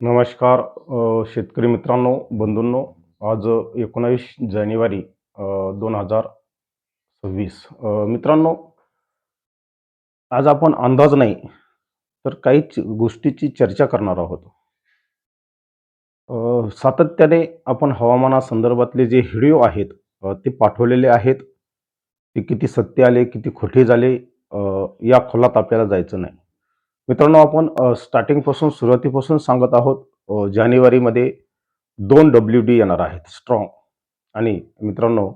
नमस्कार अ, शेतकरी मित्रांनो बंधूंनो आज एकोणावीस जानेवारी दोन हजार सव्वीस. मित्रांनो आज आपण अंदाज नाही तर काही गोष्टीची चर्चा करणार आहोत. सातत्याने आपण हवामानासंदर्भातले जे व्हिडिओ आहेत ते पाठवलेले आहेत. ते किती सत्य आले किती खोटे झाले या खोलात आपल्याला जायचं नाही. मित्रांनो आपण स्टार्टिंगपासून सुरुवातीपासून सांगत आहोत जानेवारीमध्ये दोन डब्ल्यू डी येणार आहेत स्ट्रॉंग आणि मित्रांनो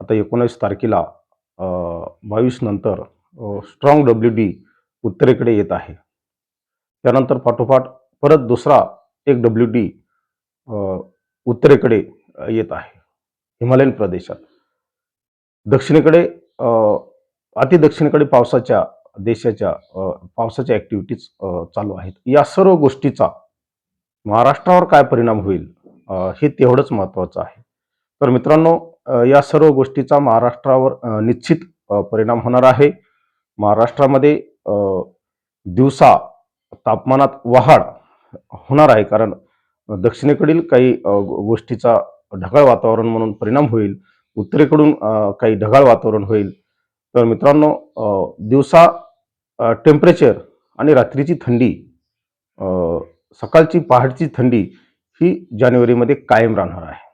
आता एकोणीस तारखेला बावीस नंतर स्ट्रॉंग डब्ल्यू डी उत्तरेकडे येत आहे. त्यानंतर पाठोपाठ परत दुसरा एक डब्ल्यू डी उत्तरेकडे येत आहे हिमालयन प्रदेशात. दक्षिणेकडे अति अतिदक्षिणेकडे पावसाच्या देशाच्या पावसाच्या ॲक्टिव्हिटीज चालू आहेत. या सर्व गोष्टीचा महाराष्ट्रावर काय परिणाम होईल हे तेवढंच महत्त्वाचं आहे. तर मित्रांनो या सर्व गोष्टीचा महाराष्ट्रावर निश्चित परिणाम होणार आहे. महाराष्ट्रामध्ये दिवसा तापमानात वाढ होणार आहे. कारण दक्षिणेकडील काही गोष्टीचा ढगाळ वातावरण म्हणून परिणाम होईल. उत्तरेकडून काही ढगाळ वातावरण होईल. तर मित्रांनो दिवसा टेम्परेचर आणि रात्रीची थंडी सकाळची पहाटची थंडी ही जानेवारीमध्ये कायम राहणार आहे.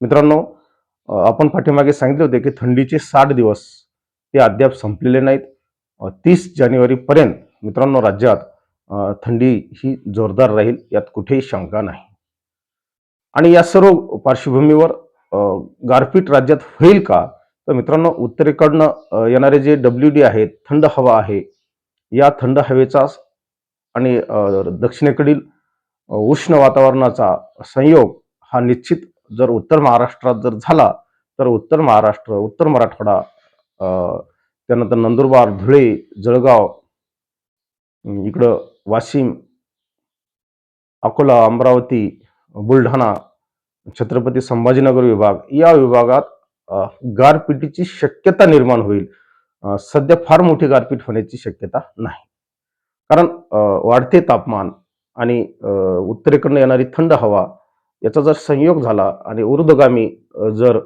मित्रांनो आपण पाठीमागे सांगितले होते की थंडीचे साठ दिवस ते अद्याप संपलेले नाहीत. तीस जानेवारीपर्यंत मित्रांनो राज्यात थंडी ही जोरदार राहील यात कुठेही शंका नाही. आणि या सर्व पार्श्वभूमीवर गारपीट राज्यात होईल का? तर मित्रांनो उत्तरेकडनं येणारे जे डब्ल्यू डी आहेत थंड हवा आहे या थंड हवेचा आणि दक्षिणेकडील उष्ण वातावरणाचा संयोग हा निश्चित जर उत्तर महाराष्ट्रात जर झाला तर उत्तर महाराष्ट्र उत्तर मराठवाडा त्यानंतर नंदुरबार धुळे जळगाव इकडं वाशिम अकोला अमरावती बुलढाणा छत्रपती संभाजीनगर विभाग या विभागात गारपिटीची शक्यता निर्माण होईल. सध्या फार मोठी गारपीट होण्याची शक्यता नाही. कारण वाढते तापमान आणि उत्तरेकडनं येणारी थंड हवा याचा जर संयोग झाला आणि ऊर्ध्वगामी जर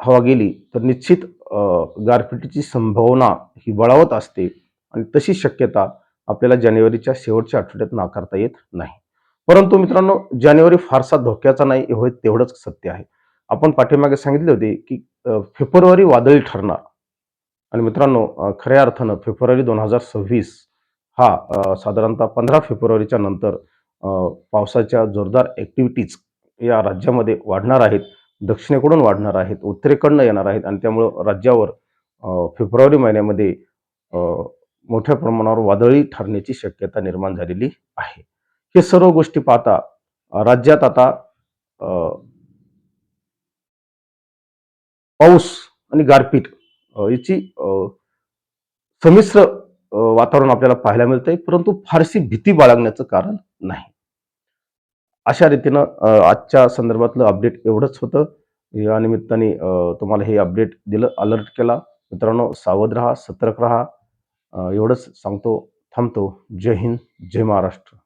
हवा गेली तर निश्चित गारपीटीची गारपिटीची संभावना ही बळावत असते आणि तशी शक्यता आपल्याला जानेवारीच्या शेवटच्या आठवड्यात नाकारता येत नाही. परंतु मित्रांनो जानेवारी फारसा धोक्याचा नाही होय तेवढंच सत्य आहे. आपण पाठीमागे सांगितले होते की फेब्रुवारी वादळी ठरणार. आणि मित्रांनो खऱ्या अर्थानं फेब्रुवारी दोन हजार सव्वीस हा साधारणतः पंधरा फेब्रुवारीच्या नंतर पावसाच्या जोरदार ॲक्टिव्हिटीज या राज्यामध्ये वाढणार आहेत दक्षिणेकडून वाढणार आहेत उत्तरेकडनं येणार आहेत आणि त्यामुळं राज्यावर फेब्रुवारी महिन्यामध्ये मोठ्या प्रमाणावर वादळी ठरण्याची शक्यता निर्माण झालेली आहे. हे सर्व गोष्टी पाहता राज्यात आता पाऊस आणि गारपीट याची अ, संमिश्र वातावरण आपल्याला पाहायला मिळतंय. परंतु फारशी भीती बाळगण्याचं कारण नाही. अशा रीतीनं आजच्या संदर्भातलं अपडेट एवढंच होतं. या निमित्ताने तुम्हाला हे अपडेट दिलं अलर्ट केला. मित्रांनो सावध राहा सतर्क राहा. एवढंच सांगतो थांबतो. जय हिंद जय महाराष्ट्र.